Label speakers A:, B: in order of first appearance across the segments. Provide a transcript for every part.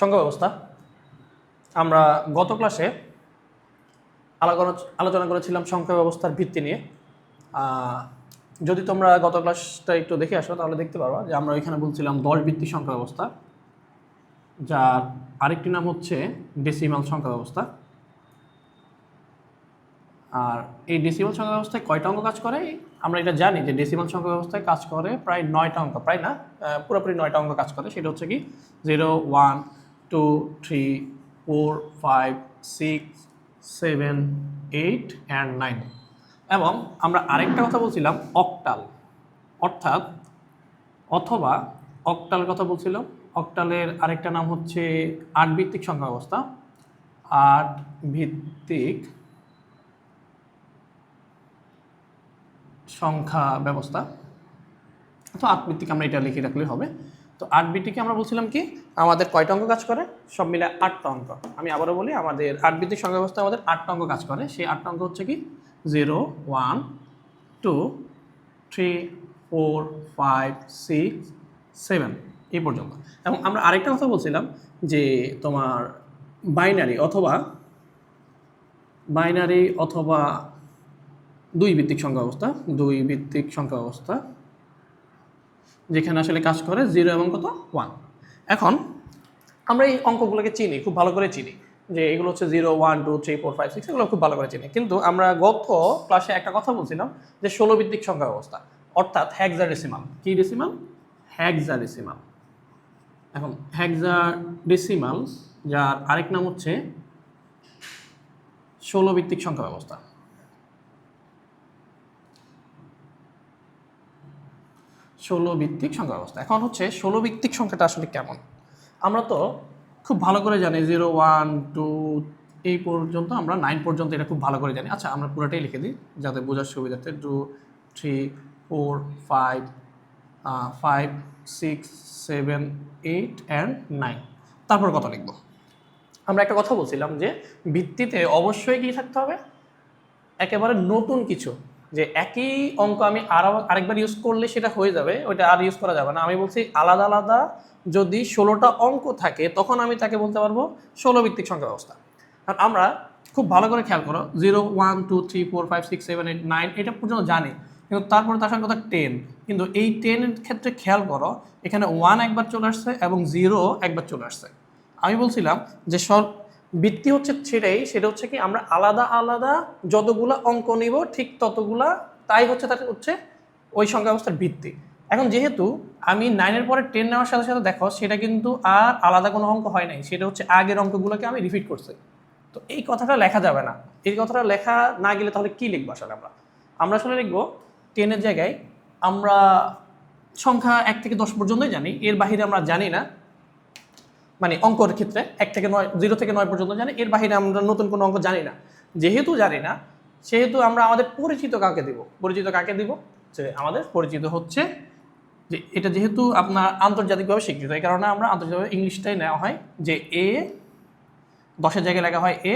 A: সংখ্যা ব্যবস্থা আমরা গত ক্লাসে আলোচনা করেছিলাম সংখ্যা ব্যবস্থার ভিত্তি নিয়ে। যদি তোমরা গত ক্লাসটা একটু দেখে আসো, তাহলে দেখতে পারবা যে আমরা ওইখানে বলছিলাম দশ ভিত্তিক সংখ্যা ব্যবস্থা যার আরেকটি নাম হচ্ছে ডেসিমাল সংখ্যা ব্যবস্থা আর এই ডেসিমাল সংখ্যা ব্যবস্থায় কয়টা অঙ্ক কাজ করে? আমরা এটা জানি যে ডেসিমাল সংখ্যা ব্যবস্থায় কাজ করে প্রায় নয়টা অঙ্ক প্রায় না? পুরোপুরি নয়টা অঙ্ক কাজ করে। সেটা হচ্ছে কি zero one two three four five six seven eight and nine এবং আমরা আরেকটা কথা বলছিলাম অক্টাল অর্থাৎ অথবা অক্টাল কথা বলছিলাম। অক্টালের আরেকটা নাম হচ্ছে আট ভিত্তিক সংখ্যা ব্যবস্থা। আট ভিত্তিক সংখ্যা ব্যবস্থা। তো আট ভিত্তিক আমরা এটা লিখে রাখলে হবে। তো আট ভিত্তিকে আমরা বলছিলাম কি? আমাদের কয়টা অঙ্ক কাজ করে? সব মিলে আটটা অঙ্ক। আমি আবারও বলি, আমাদের আট ভিত্তিক সংখ্যা ব্যবস্থা আমাদের আটটা অঙ্ক কাজ করে। সেই আটটা অঙ্ক হচ্ছে কি? Zero, one, two, three, four, five, six, seven, এই পর্যন্ত। এবং আমরা আরেকটা কথা বলছিলাম যে তোমার বাইনারি অথবা বাইনারি অথবা দুই ভিত্তিক সংখ্যা ব্যবস্থা, দুই ভিত্তিক সংখ্যা ব্যবস্থা যেখানে আসলে কাজ করে জিরো এবং কত? ওয়ান এখন আমরা এই অঙ্কগুলোকে চিনি, খুব ভালো করে চিনি, যে এগুলো হচ্ছে zero one two three four five six এগুলো খুব ভালো করে চিনি। কিন্তু আমরা গত ক্লাসে একটা কথা বলছিলাম যে ষোলো ভিত্তিক সংখ্যা ব্যবস্থা অর্থাৎ হ্যাকজাডেসিমাল কি ডেসিমাল হ্যাকজাডেসিমাল এখন হ্যাকজাডেসিমাল যার আরেক নাম হচ্ছে ষোলো ভিত্তিক সংখ্যা ব্যবস্থা ষোলো ভিত্তিক সংখ্যা ব্যবস্থা এখন হচ্ছে ষোলো ভিত্তিক সংখ্যাটা আসলে কেমন? আমরা তো খুব ভালো করে জানি, জিরো, ওয়ান, টু, এই পর্যন্ত আমরা নাইন পর্যন্ত এটা খুব ভালো করে জানি। আচ্ছা আমরা পুরোটাই লিখে দিই, যাতে বোঝার সুবিধাতে two, three, four, five five, six, seven, eight, and nine. তারপর কত লিখব? আমরা একটা কথা বলছিলাম যে ভিত্তিতে অবশ্যই কি থাকতে হবে? একেবারে নতুন কিছু যে একই অঙ্ক আমি আরও আরেকবার ইউজ করলে সেটা হয়ে যাবে, ওইটা আর ইউজ করা যাবে না। আমি বলছি আলাদা আলাদা যদি ষোলোটা অঙ্ক থাকে, তখন আমি তাকে বলতে পারব ষোলো ভিত্তিক সংখ্যা ব্যবস্থা। আর আমরা খুব ভালো করে খেয়াল করো zero one two three four five six seven eight nine এটা পর্যন্ত জানি। কিন্তু তারপরে তার সঙ্গে কথা টেন কিন্তু এই টেনের ক্ষেত্রে খেয়াল করো, এখানে ওয়ান একবার চলে আসছে এবং জিরো একবার চলে আসছে। আমি বলছিলাম যে সব বৃত্তি হচ্ছে সেটাই, সেটা হচ্ছে কি আমরা আলাদা আলাদা যতগুলা অঙ্ক নিব, ঠিক ততগুলা, তাই হচ্ছে তার হচ্ছে ওই সংখ্যা ব্যবস্থার ভিত্তি। এখন যেহেতু আমি নাইনের পরে টেন নেওয়ার সাথে সাথে দেখো, সেটা কিন্তু আর আলাদা কোনো অঙ্ক হয় নাই, সেটা হচ্ছে আগের অঙ্কগুলোকে আমি রিপিট করছি। তো এই কথাটা লেখা যাবে না। এই কথাটা লেখা না গেলে তাহলে কী লিখব আসলে আমরা? আমরা আসলে লিখব টেনের জায়গায় আমরা সংখ্যা এক থেকে দশ পর্যন্তই জানি, এর বাহিরে আমরা জানি না। মানে অঙ্কর ক্ষেত্রে এক থেকে নয়, জিরো থেকে নয় পর্যন্ত জানি। এর বাহিরে আমরা নতুন কোনো অঙ্ক জানি না। যেহেতু জানি না, সেহেতু আমরা আমাদের পরিচিত কাকে দিব? পরিচিত কাকে দিব? যে আমাদের পরিচিত হচ্ছে যে এটা যেহেতু আপনার আন্তর্জাতিকভাবে স্বীকৃত, এই কারণে আমরা আন্তর্জাতিকভাবে ইংলিশটাই নেওয়া হয় যে এ, দশের জায়গায় লেখা হয় এ,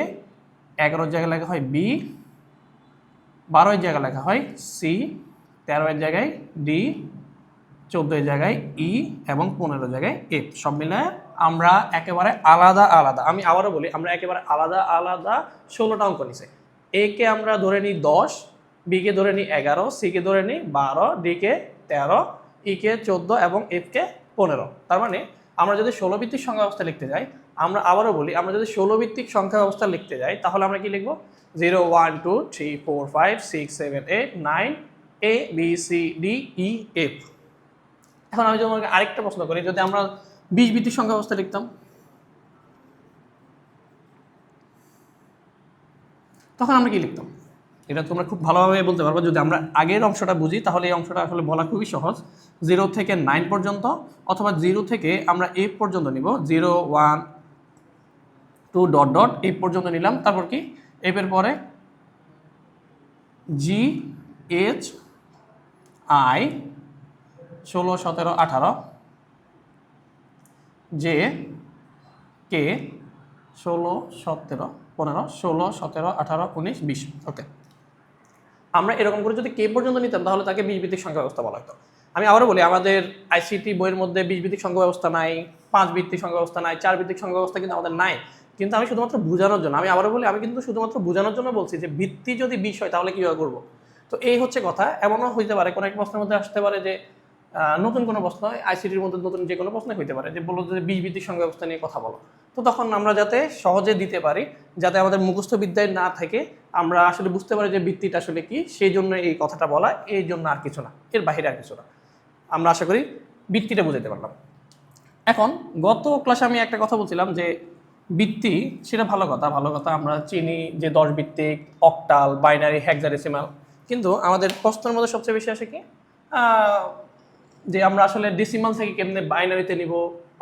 A: এগারোর জায়গায় লেখা হয় বি, বারোর জায়গায় লেখা হয় সি তেরোয়ের জায়গায় ডি, চোদ্দোর জায়গায় ই এবং পনেরো জায়গায় এফ। সব মিলে আমরা একেবারে আলাদা আলাদা, আমি আবারও বলি, আমরা একেবারে আলাদা আলাদা ষোলোটা অঙ্ক নিছি। এ কে আমরা ধরে নিই দশ বি কে ধরে নিই এগারো সি কে ধরে নিই বারো ডি কে তেরো ই কে চোদ্দ এবং এফ কে পনেরো। তার মানে আমরা যদি ষোলো ভিত্তিক সংখ্যা ব্যবস্থা লিখতে যাই, আমরা আবারও বলি, আমরা যদি ষোলো ভিত্তিক সংখ্যা ব্যবস্থা লিখতে যাই, তাহলে আমরা কি লিখব? Zero one two three four five six seven eight nine A B C D E F এখন আমি যদি আরেকটা প্রশ্ন করি, যদি আমরা বিশ ভিত্তিক সংখ্যা ব্যবস্থা লিখতাম। তখন আমরা কি লিখতাম? এটা তোমরা খুব ভালোভাবে বলতে পারবে। যদি আমরা আগের অংশটা বুঝি, তাহলে এই অংশটা আসলে বলা খুবই সহজ। জিরো থেকে নাইন পর্যন্ত অথবা জিরো থেকে আমরা এফ পর্যন্ত নিব। Zero, one, two dot dot F পর্যন্ত নিলাম। তারপর কি? এফের পরে জি, এইচ, আই, ষোলো, সতেরো, আঠারো যে কে ষোলো, সতেরো, পনেরো, ষোলো, সতেরো, আঠারো, উনিশ, বিশ। ওকে আমরা এরকম করে যদি কে পর্যন্ত নিতাম, তাহলে তাকে বিশ ভিত্তিক সংখ্যা ব্যবস্থা বলা হতো। আমি আবারও বলি, আমাদের আইসিটি বইয়ের মধ্যে বিশ ভিত্তিক সংখ্যা ব্যবস্থা নাই পাঁচ ভিত্তিক সংখ্যা ব্যবস্থা নাই চার ভিত্তিক সংখ্যা ব্যবস্থা কিন্তু আমাদের নাই। কিন্তু আমি শুধুমাত্র বোঝানোর জন্য, আমি আবারও বলি, আমি কিন্তু শুধুমাত্র বোঝানোর জন্য বলছি যে ভিত্তি যদি বিষ হয়, তাহলে কীভাবে করব? তো এই হচ্ছে কথা। এমনও হইতে পারে, কোনো এক প্রশ্নের মধ্যে আসতে পারে যে নতুন কোনো প্রশ্ন আইসিটির মধ্যে নতুন যে কোনো প্রশ্ন হইতে পারে, যে বলো যে বিষ ভিত্তিক সংখ্যা ব্যবস্থা নিয়ে কথা বলো। তো তখন আমরা যাতে সহজে দিতে পারি, যাতে আমাদের মুখস্থ বিদ্যায় না থেকে আমরা আসলে বুঝতে পারি যে ভিত্তিটা আসলে কি, সেই জন্য এই কথাটা বলা, এই জন্য আর কিছু না, এর বাইরে আর কিছু না। আমরা আশা করি বৃত্তিটা বুঝাতে পারলাম। এখন, গত ক্লাসে আমি একটা কথা বলছিলাম যে বৃত্তি, সেটা ভালো কথা ভালো কথা আমরা চিনি যে দশ ভিত্তিক অকটাল বাইনারি হ্যাক্সাডেসিমাল কিন্তু আমাদের প্রশ্নের মধ্যে সবচেয়ে বেশি আসে কি? যে আমরা আসলে ডেসিমাল থেকে কেমনে বাইনারিতে নিব,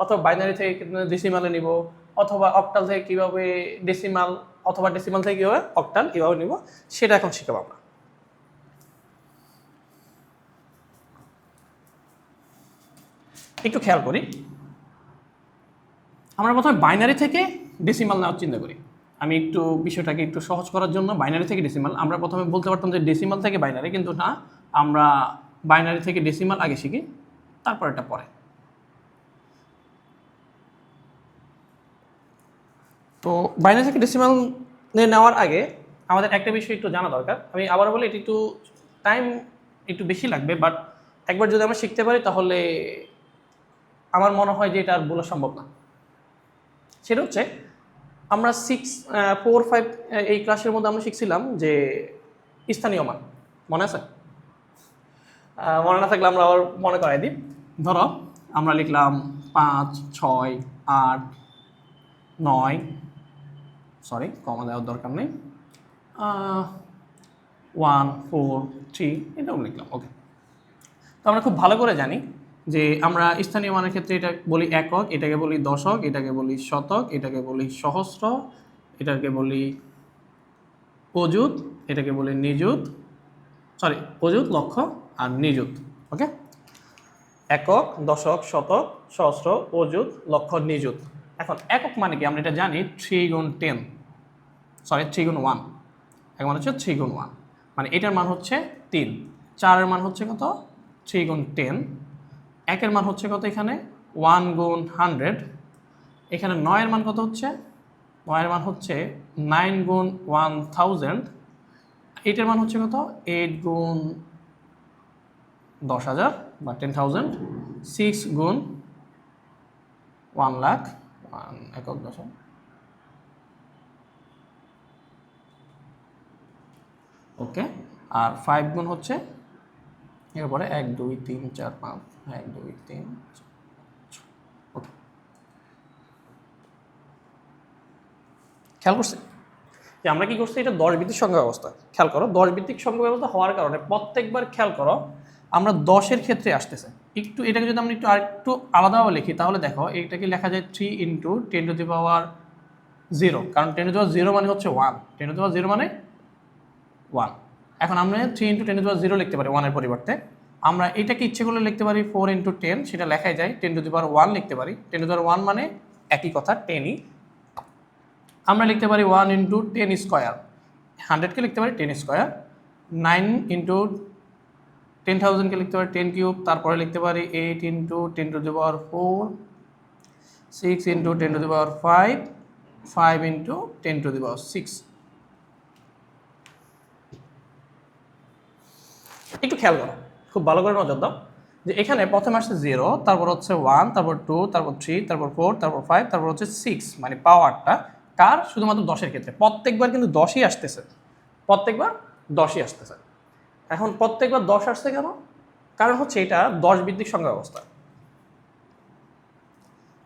A: অথবা বাইনারি থেকে কেমনে ডেসিমালে নিব, অথবা অক্টাল থেকে কীভাবে ডেসিমাল অথবা ডেসিমাল থেকে কীভাবে অক্টাল কীভাবে নিব, সেটা এখন শিখাবো আমরা। একটু খেয়াল করি। আমরা প্রথমে বাইনারি থেকে ডেসিমাল নেওয়ার চিন্তা করি। আমি একটু বিষয়টাকে একটু সহজ করার জন্য বাইনারি থেকে ডেসিমাল আমরা প্রথমে বলতে পারতাম যে ডেসিমাল থেকে বাইনারি কিন্তু না, আমরা বাইনারি থেকে ডেসিমাল আগে শিখি, তারপর এটা পরে তো বাইনারি থেকে ডেসিমাল নেওয়ার আগে আমাদের একটা বিষয় একটু জানা দরকার। আমি আবার বলি, এটি একটু টাইম একটু বেশি লাগবে বাট একবার যদি আমরা শিখতে পারি তাহলে আমার মনে হয় যে এটা আর বলা সম্ভব না। সেটা হচ্ছে, আমরা সিক্স ফোর ফাইভ এই ক্লাসের মধ্যে আমরা শিখছিলাম যে স্থানীয় মান, মনে আছে? মনে না থাকলে আমরা আবার মনে করাই দিই। ধরো, আমরা লিখলাম পাঁচ, ছয়, আট, নয় সরি কমা দেওয়ার দরকার নেই। ওয়ান ফোর থ্রি এটাও লিখলাম ওকে তো আমরা খুব ভালো করে জানি যে আমরা স্থানীয় মানের ক্ষেত্রে এটা বলি একক, এটাকে বলি দশক, এটাকে বলি শতক, এটাকে বলি সহস্র, এটাকে বলি অযুত, এটাকে বলি নিযুত সরি অযুত লক্ষ আর নিযুত, ওকে? একক, দশক, শতক, সহস্র, অযুত লক্ষ নিযুত। এখন, একক মানে কি? আমরা এটা জানি থ্রি গুণ টেন সরি থ্রি গুণ ওয়ান এক মানে হচ্ছে থ্রি গুণ ওয়ান মানে এটার মান হচ্ছে তিন। চারের মান হচ্ছে কত? থ্রি গুণ টেন একের মান হচ্ছে কত এখানে? ওয়ান গুণ হান্ড্রেড এখানে নয়ের মান কত হচ্ছে? নয়ের মান হচ্ছে নাইন গুণ ওয়ান থাউজেন্ড এইটের মান হচ্ছে কত? এইট গুণ দশ হাজার বা টেন থাউজেন্ড সিক্স গুণ ওয়ান লাখ ওয়ান একক দশক ওকে আর ফাইভ গুণ হচ্ছে, এরপরে এক, দুই, তিন, চার, পাঁচ, এক, দুই, তিন ওকে খেয়াল করছে যে আমরা কি করছি? এটা দশ ভিত্তিক সংখ্যা ব্যবস্থা। খেয়াল করো, দশ ভিত্তিক সংখ্যা ব্যবস্থা হওয়ার কারণে প্রত্যেকবার খেয়াল করো আমরা দশের ক্ষেত্রে আসতেছে। একটু এটাকে যদি আমরা একটু আরেকটু আলাদাভাবে লিখি, তাহলে দেখো এটাকে লেখা যায় three into ten to the power zero কারণ টেন টু পাওয়ার জিরো মানে হচ্ছে one ten to power zero মানে ওয়ান এখন আমরা three into ten to power zero লিখতে পারি ওয়ানের পরিবর্তে। আমরা এটাকে ইচ্ছে করলে লিখতে পারি ফোর ইন্টু টেন সেটা লেখাই যায় ten to the power one লিখতে পারি। টেন টু পাওয়ার ওয়ান মানে একই কথা টেনই আমরা লিখতে পারি ওয়ান ইন্টু টেন স্কোয়ার হান্ড্রেডকে লিখতে পারি ten square nine into ten থাউজেন্ডকে লিখতে পারি টেন কিউব তারপরে লিখতে পারি eight into ten to the power four six into ten to the power five five into ten to the power six একটু খেয়াল করো, খুব ভালো করে নজর দাও যে এখানে প্রথমে আসছে জিরো তারপর হচ্ছে ওয়ান তারপর টু তারপর থ্রি তারপর ফোর তারপর ফাইভ তারপর হচ্ছে সিক্স মানে পাওয়ারটা কার? শুধুমাত্র দশের ক্ষেত্রে। প্রত্যেকবার কিন্তু দশই আসতেছে। প্রত্যেকবার দশই আসতেছে। এখন প্রত্যেকবার দশ আসছে কেন? কারণ হচ্ছে এটা দশ ভিত্তিক সংখ্যা ব্যবস্থা।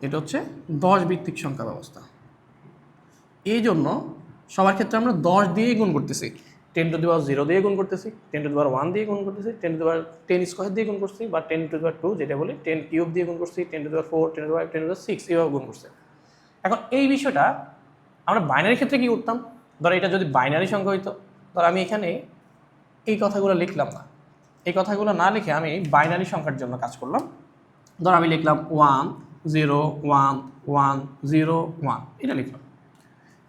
A: এটা হচ্ছে দশ ভিত্তিক সংখ্যা ব্যবস্থা। এই জন্য সবার ক্ষেত্রে আমরা দশ দিয়েই গুণ করতেছি। টেন টু দিবার জিরো দিয়ে গুণ করতেছি টেন টু দিবার ওয়ান দিয়ে গুণ করতেছি ten to the power ten square দিয়ে গুণ করছি বা টেন টু দিবার টু যেটা বলি টেন কিউব দিয়ে গুণ করছি টেন টু দিবার ফোর টেন টু দিবার টেন টু দিবার সিক্স এইভাবে গুণ করছে। এখন এই বিষয়টা আমরা বাইনারি ক্ষেত্রে কি করতাম? ধরো এটা যদি বাইনারি সংখ্যা হইতো, ধর আমি এখানে এই কথাগুলো লিখলাম না। এই কথাগুলো না লিখে আমি বাইনারি সংখ্যার জন্য কাজ করলাম। ধর আমি লিখলাম one zero one one zero one এটা লিখলাম।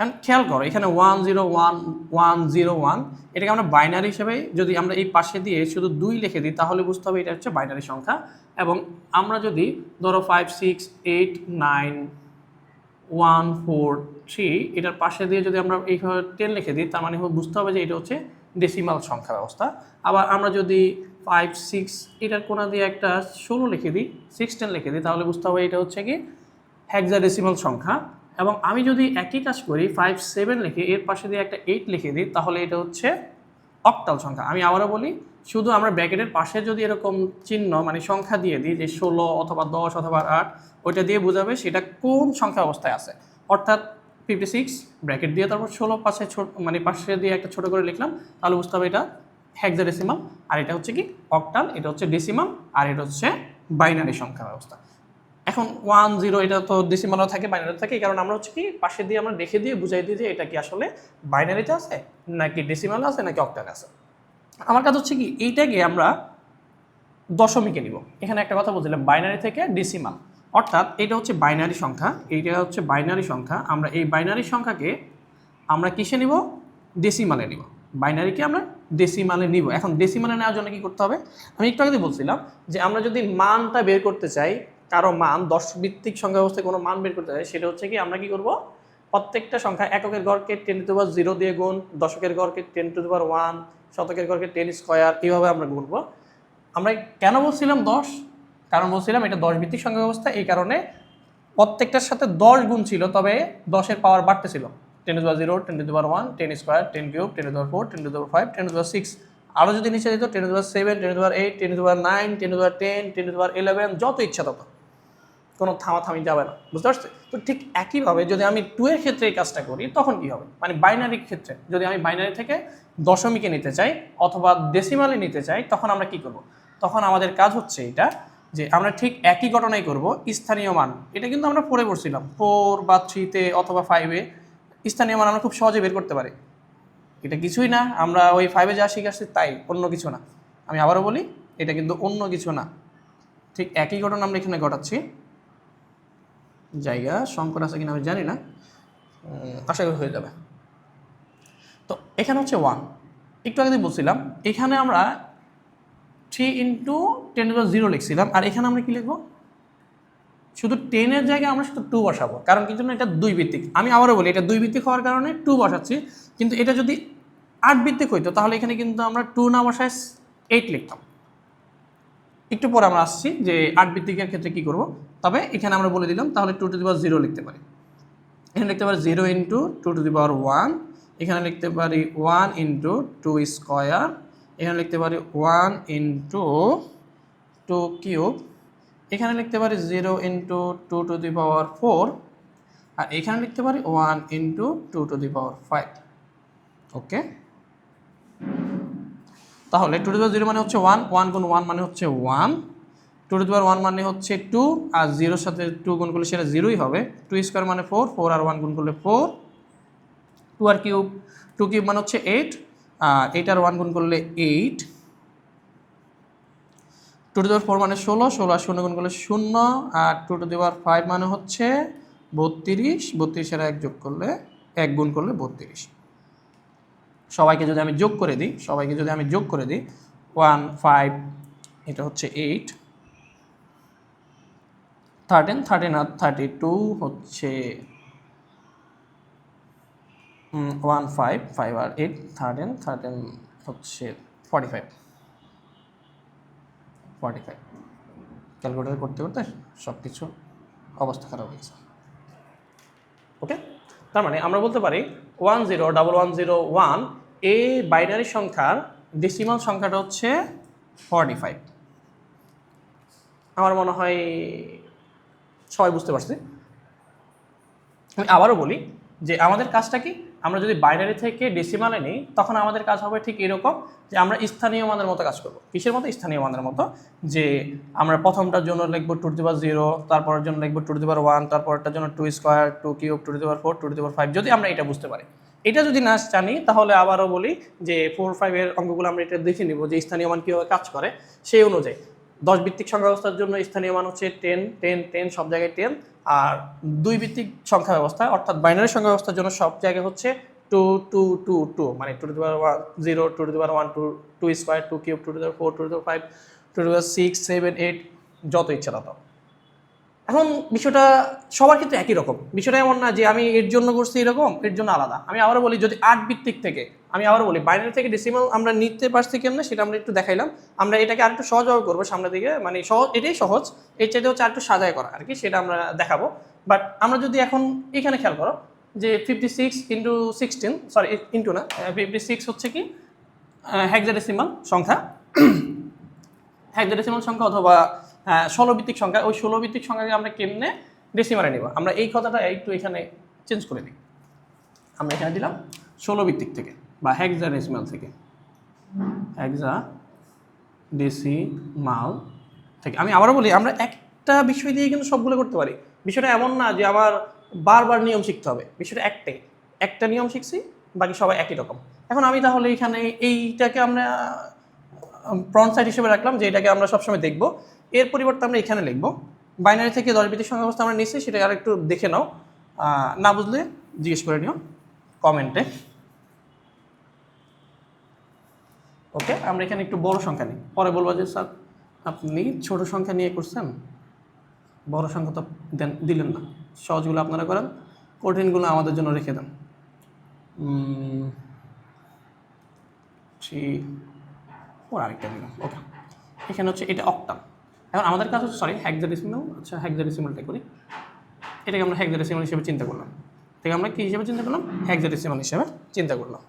A: এখন খেয়াল করো, এখানে one zero one one zero one এটাকে আমরা বাইনারি হিসেবে যদি আমরা এই পাশে দিয়ে শুধু দুই লিখে দিই, তাহলে বুঝতে হবে এটা হচ্ছে বাইনারি সংখ্যা। এবং আমরা যদি ধরো five six eight nine one four three এটার পাশে দিয়ে যদি আমরা এইভাবে টেন লিখে দিই, তার মানে বুঝতে হবে যে এটা হচ্ছে ডেসিমাল সংখ্যা ব্যবস্থা। আবার আমরা যদি ফাইভ সিক্স এটার কোনা দিয়ে একটা ষোলো লিখে দিই সিক্স টেন লিখে দিই, তাহলে বুঝতে হবে এটা হচ্ছে কি হ্যাকজা ডেসিমাল সংখ্যা। এবং আমি যদি একই কাজ করি ফাইভ সেভেন লিখে, এর পাশে দিয়ে একটা এইট লিখে দিই, তাহলে এটা হচ্ছে অক্টাল সংখ্যা। আমি আবারও বলি, শুধু আমরা ব্র্যাকেটের পাশে যদি এরকম চিহ্ন মানে সংখ্যা দিয়ে দিই, যে ষোলো অথবা দশ অথবা আট, ওইটা দিয়ে বোঝাবে সেটা কোন সংখ্যা অবস্থায় আছে। অর্থাৎ ফিফটি সিক্স ব্র্যাকেট দিয়ে তারপর ষোলো পাশে ছোট মানে পাশে দিয়ে একটা ছোটো করে লিখলাম, তাহলে বুঝতে হবে এটা হেক্সাডেসিমাল আর এটা হচ্ছে কি অক্টাল এটা হচ্ছে ডেসিমাল আর এটা হচ্ছে বাইনারি সংখ্যা ব্যবস্থা। এখন ওয়ান জিরো এটা তো ডেসিমালও থাকে বাইনারি থাকে কারণে আমরা হচ্ছে কি পাশে দিয়ে আমরা দেখে দিয়ে বুঝাই দিই যে এটা কি আসলে বাইনারিতে আছে, নাকি ডেসিমালে আছে, নাকি অক্টালে আছে। আমার কাজ হচ্ছে কি, এইটাকে আমরা দশমিকে নিব। এখানে একটা কথা বলছিলাম বাইনারি থেকে ডেসিমাল অর্থাৎ এটা হচ্ছে বাইনারি সংখ্যা, এইটা হচ্ছে বাইনারি সংখ্যা। আমরা এই বাইনারি সংখ্যাকে আমরা কিসে নিব? ডেসিমালে নিব। বাইনারিকে আমরা ডেসিমালে নিব। এখন ডেসিমালে নেওয়ার জন্য কি করতে হবে? আমি একটু আগে বলছিলাম যে আমরা যদি মানটা বের করতে চাই, কারও মান দশ ভিত্তিক সংখ্যা ব্যবস্থায় কোনো মান বের করতে চাই, সেটা হচ্ছে কি আমরা কি করব? প্রত্যেকটা সংখ্যা এককের গড়কে টেন টু পাওয়ার জিরো দিয়ে গুণ, দশকের গড়কে টেন টু পাওয়ার ওয়ান শতকের গড়কে টেন স্কোয়ার এইভাবে আমরা গুনবো আমরা কেন বলছিলাম দশ? কারণ বলছিলাম এটা দশ ভিত্তিক সংখ্যা ব্যবস্থা এই কারণে প্রত্যেকটার সাথে দশ গুণ ছিল তবে দশের power বাড়তেছিল ten to zero ten to power one ten square ten cube ten to four ten to five ten to six আরও যদি নিচে যেত ten to seven ten to eight ten to nine ten to ten ten to eleven যত ইচ্ছা তত কোনো থামাথামি যাবে না বুঝতে পারছি তো ঠিক একইভাবে যদি আমি টু এর ক্ষেত্রে এই কাজটা করি তখন কি হবে মানে বাইনারির ক্ষেত্রে যদি আমি বাইনারি থেকে দশমিকে নিতে চাই অথবা ডেসিমালে নিতে চাই তখন আমরা কি করব তখন আমাদের কাজ হচ্ছে এটা যে আমরা ঠিক একই ঘটনাই করব, স্থানীয় মান। এটা কিন্তু আমরা পড়ে পড়ছিলাম ফোর বা থ্রিতে অথবা ফাইভে স্থানীয় মান আমরা খুব সহজে বের করতে পারি। এটা কিছুই না, আমরা ওই ফাইভে যা শিখাচ্ছি তাই, অন্য কিছু না। আমি আবারও বলি, এটা কিন্তু অন্য কিছু না। ঠিক একই ঘটনা আমরা এখানে ঘটাচ্ছি। জায়গা, সংকট আছে কিনা আমি জানি না। আশা করি হয়ে যাবে। তো এখানে হচ্ছে ওয়ান একটু আগে বলছিলাম, এখানে আমরা থ্রি ইন্টু টেন জিরো লিখছিলাম, আর এখানে আমরা কি লিখব? শুধু টেনের জায়গায় আমরা শুধু টু বসাবো, কারণ কি জন্য? এটা দুই ভিত্তিক। আমি আবারও বলি, এটা দুই ভিত্তিক হওয়ার কারণে টু বসাচ্ছি, কিন্তু এটা যদি আট ভিত্তিক হইতো, তাহলে এখানে কিন্তু আমরা টু না বসায় এইট লিখতাম। একটু পরে আমরা আসছি যে আট ভিত্তিকের ক্ষেত্রে কি করব? তবে এখানে আমরা বলে দিলাম, তাহলে two to the power zero লিখতে পারি। এখানে লিখতে পারি zero into two to the power one এখানে লিখতে পারি ওয়ান ইন্টু টু স্কোয়ার এখানে লিখতে পারি ওয়ান ইন্টু টু কিউব এখানে লিখতে পারি zero into two to the power four আর এখানে লিখতে পারি one into two to the power five okay তাহলে টু টু দি জিরো মানে হচ্ছে ওয়ান ওয়ান গুণ ওয়ান মানে হচ্ছে one two to the power one মানে হচ্ছে টু আর জিরোর সাথে টু গুণ করলে সেটা জিরোই হবে। টু স্কোয়ার মানে ফোর ফোর আর ওয়ান গুণ করলে ফোর টু আর কিউব টু কিউব মানে হচ্ছে এইট আর এইট আর ওয়ান গুণ করলে এইট টু টু দেওয়ার ফোর মানে ষোলো ষোলো আর শূন্য গুণ করলে শূন্য, আর টু টু দেওয়ার ফাইভ মানে হচ্ছে বত্রিশ, বত্রিশের এক যোগ করলে, এক গুণ করলে বত্রিশ। সবাইকে যদি আমি যোগ করে দিই, সবাইকে যদি আমি যোগ করে দিই ওয়ান ফাইভ এটা হচ্ছে এইট থার্টিন থার্টিন আর থার্টি টু হচ্ছে ওয়ান ফাইভ ফাইভ আর এইট থার্টিন থার্টিন হচ্ছে forty five forty five calculator করতে করতে সব কিছু অবস্থা খারাপ হয়েছে ওকে তার মানে আমরা বলতে পারি one zero double one zero one এই বাইনারি সংখ্যার ডেসিমাল সংখ্যাটা হচ্ছে ফর্টি ফাইভ আমার মনে হয় সবাই বুঝতে পারছি। আমি আবারও বলি যে আমাদের কাজটা কি? আমরা যদি বাইনারি থেকে ডেসিমালে নিই, তখন আমাদের কাজ হবে ঠিক এরকম যে আমরা স্থানীয় মানের মতো কাজ করব। কিসের মতো? স্থানীয় মানের মতো। যে আমরা প্রথমটার জন্য লিখব টু দিবার জিরো তারপরের জন্য লিখব টু দিবার ওয়ান তারপরটার জন্য two square two cube two দিবার ফোর টু দিবার ফাইভ যদি আমরা এটা বুঝতে পারি। এটা যদি না জানি, তাহলে আবারও বলি যে ফোর ফাইভের অঙ্কগুলো আমরা এটা দেখে নিব যে স্থানীয় মান কীভাবে কাজ করে সেই অনুযায়ী। দশ ভিত্তিক সংখ্যা ব্যবস্থার জন্য স্থানীয় মান হচ্ছে টেন টেন টেন সব জায়গায় টেন আর দুই ভিত্তিক সংখ্যা ব্যবস্থা, অর্থাৎ বাইনারি সংখ্যা ব্যবস্থার জন্য সব জায়গায় হচ্ছে টু টু টু টু মানে two two one zero two two one two two square two cube two two four two two five two two six seven eight যত ইচ্ছা তত। এখন বিষয়টা সবার ক্ষেত্রে একই রকম। বিষয়টা এমন না যে আমি এর জন্য করছি এরকম, এর জন্য আলাদা। আমি আবারও বলি, যদি আট ভিত্তিক থেকে আমি আবারও বলি বাইনারি থেকে ডেসিমাল আমরা নিতে পারছি কেমন সেটা আমরা একটু দেখাইলাম। আমরা এটাকে আরেকটু সহজভাবে করব সামনের দিকে মানে সহজ, এটাই সহজ, এর চাইতে হচ্ছে আরেকটু সাজায় করা আর কি, সেটা আমরা দেখাবো। বাট আমরা যদি এখন এখানে খেয়াল করো যে fifty six into sixteen sorry into না ফিফটি সিক্স হচ্ছে কি হ্যাক্সাডেসিমাল সংখ্যা। হ্যাক্সাডেসিমাল সংখ্যা অথবা ষোলো ভিত্তিক সংখ্যা, ওই ষোলো ভিত্তিক সংখ্যাকে আমরা কেমনে ডেসিমালে নিব? আমরা এই কথাটা একটু এখানে চেঞ্জ করে নিই। আমরা এখানে দিলাম ষোলো ভিত্তিক থেকে। বা হ্যাক্সা ডেসিমাল থেকে। হ্যাক্সা ডেসিমাল থেকে। আমি আবারও বলি, আমরা একটা বিষয় দিয়ে কিন্তু সবগুলো করতে পারি। বিষয়টা এমন না যে আমার বারবার নিয়ম শিখতে হবে। বিষয়টা একটাই। একটা নিয়ম শিখছি, বাকি সবাই একই রকম। এখন আমি তাহলে এখানে এইটাকে আমরা প্রন সাইড হিসেবে রাখলাম, যে এটাকে আমরা সবসময় দেখব। এর পরিবর্তে আমরা এখানে লিখব। বাইনারি থেকে দশ ভিত্তিক সংখ্যা ব্যবস্থা আমরা নিচ্ছি সেটা আর একটু দেখে নাও। না বুঝলে জিজ্ঞেস করে নিও। কমেন্টে ওকে? আমরা এখানে একটু বড় সংখ্যা নিই। পরে বলব যে, স্যার, আপনি ছোট সংখ্যা নিয়ে করছেন? বড় সংখ্যা তো দেন, দিলেন না। সহজগুলো আপনারা করেন। কঠিনগুলো আমাদের জন্য রেখে দেন। থ্রি ফোর আরেকটা দিলাম ওকে। এখানে হচ্ছে এটা অক্টাম এখন আমাদের কাছে হচ্ছে সরি হ্যাকজাডেসিমাল আচ্ছা হ্যাকজাডেসিমালটা করি। এটাকে আমরা হ্যাকজাডেসিমাল হিসেবে চিন্তা করলাম। থেকে আমরা কী হিসেবে চিন্তা করলাম? হ্যাকজাডেসিমাল হিসেবে চিন্তা করলাম।